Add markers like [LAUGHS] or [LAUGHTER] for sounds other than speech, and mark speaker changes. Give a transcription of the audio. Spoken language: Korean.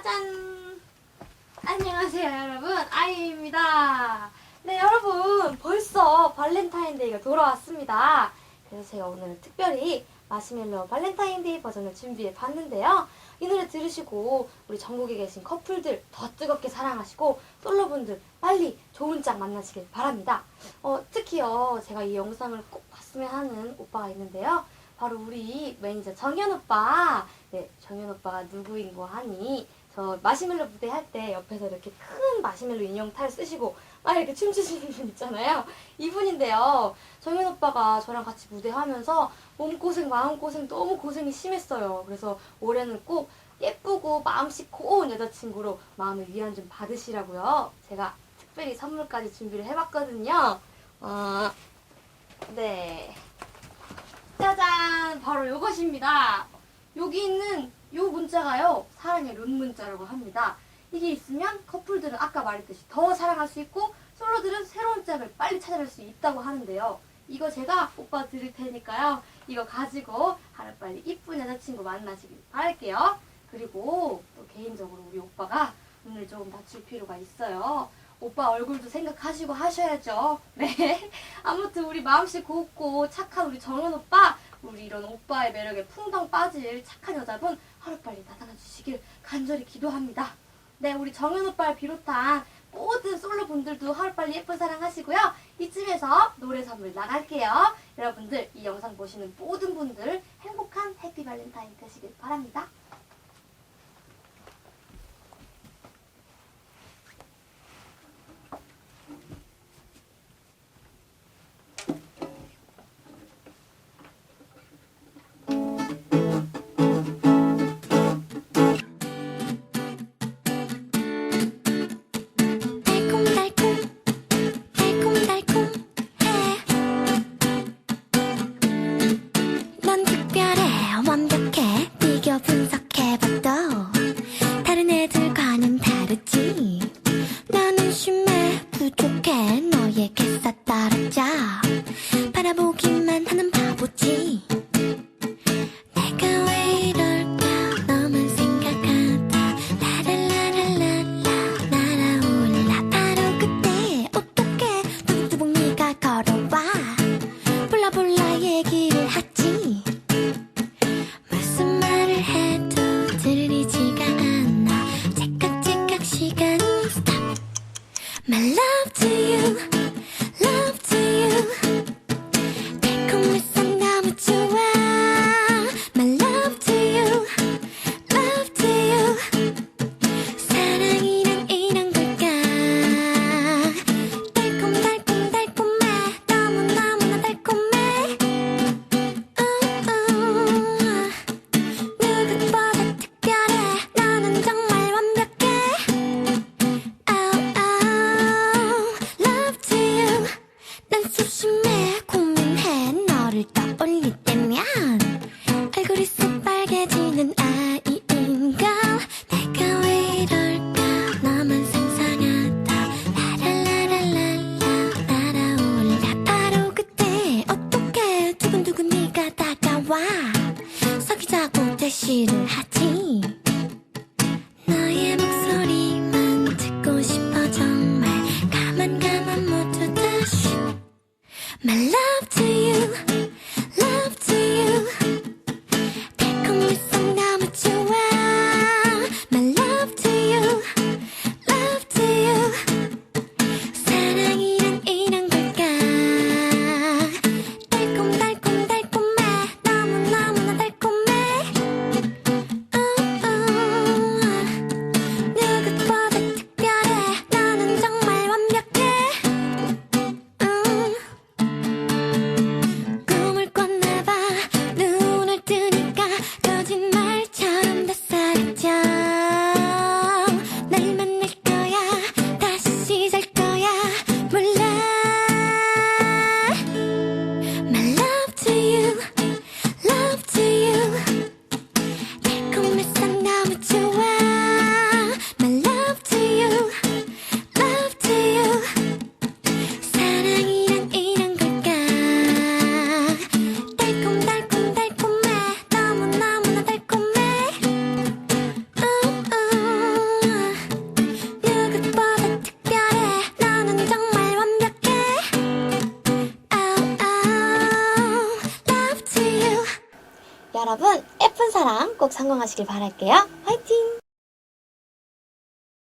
Speaker 1: 짜잔! 안녕하세요, 여러분. 아이입니다. 네, 여러분. 벌써 발렌타인데이가 돌아왔습니다. 그래서 제가 오늘 특별히 마시멜로 발렌타인데이 버전을 준비해 봤는데요. 이 노래 들으시고 우리 전국에 계신 커플들 더 뜨겁게 사랑하시고 솔로분들 빨리 좋은 짝 만나시길 바랍니다. 어, 특히요, 제가 이 영상을 꼭 봤으면 하는 오빠가 있는데요. 바로 우리 매니저 정현 오빠. 네, 정현 오빠가 누구인 거 하니? 저 마시멜로 무대 할 때 옆에서 이렇게 큰 마시멜로 인형 탈 쓰시고 막 이렇게 춤추시는 분 있잖아요. 이분인데요. 정현 오빠가 저랑 같이 무대 하면서 몸고생, 마음고생 너무 고생이 심했어요. 그래서 올해는 꼭 예쁘고 마음씨 고운 여자친구로 마음의 위안 좀 받으시라고요. 제가 특별히 선물까지 준비를 해봤거든요. 어, 네. 짜잔! 바로 이것입니다. 여기 있는 요 문자가요, 사랑의 룬 문자라고 합니다. 이게 있으면 커플들은 아까 말했듯이 더 사랑할 수 있고, 솔로들은 새로운 짝을 빨리 찾아낼 수 있다고 하는데요. 이거 제가 오빠 드릴 테니까요. 이거 가지고 하루빨리 이쁜 여자친구 만나시길 바랄게요. 그리고 또 개인적으로 우리 오빠가 눈을 조금 낮출 필요가 있어요. 오빠 얼굴도 생각하시고 하셔야죠. [LAUGHS] 네. 아무튼 우리 마음씨 곱고 착한 우리 정은 오빠, 우리 이런 오빠의 매력에 풍덩 빠질 착한 여자분 하루빨리 나타나 주시길 간절히 기도합니다. 네, 우리 정은 오빠를 비롯한 모든 솔로 분들도 하루빨리 예쁜 사랑 하시고요. 이쯤에서 노래 선물 나갈게요. 여러분들 이 영상 보시는 모든 분들 행복한 해피 발렌타인 되시길 바랍니다.
Speaker 2: 심심해. 부족해. 너에게 싸다르자. 바라보기만 하는 바보지. 내가 왜 이럴까 너만 생각하다. 라라라라라 날아올라. 바로 그때 어떻게 두벅두벅 네가 걸어와? 불라불라 My love to you. I
Speaker 1: 여러분 예쁜 사랑 꼭 성공하시길 바랄게요. 화이팅!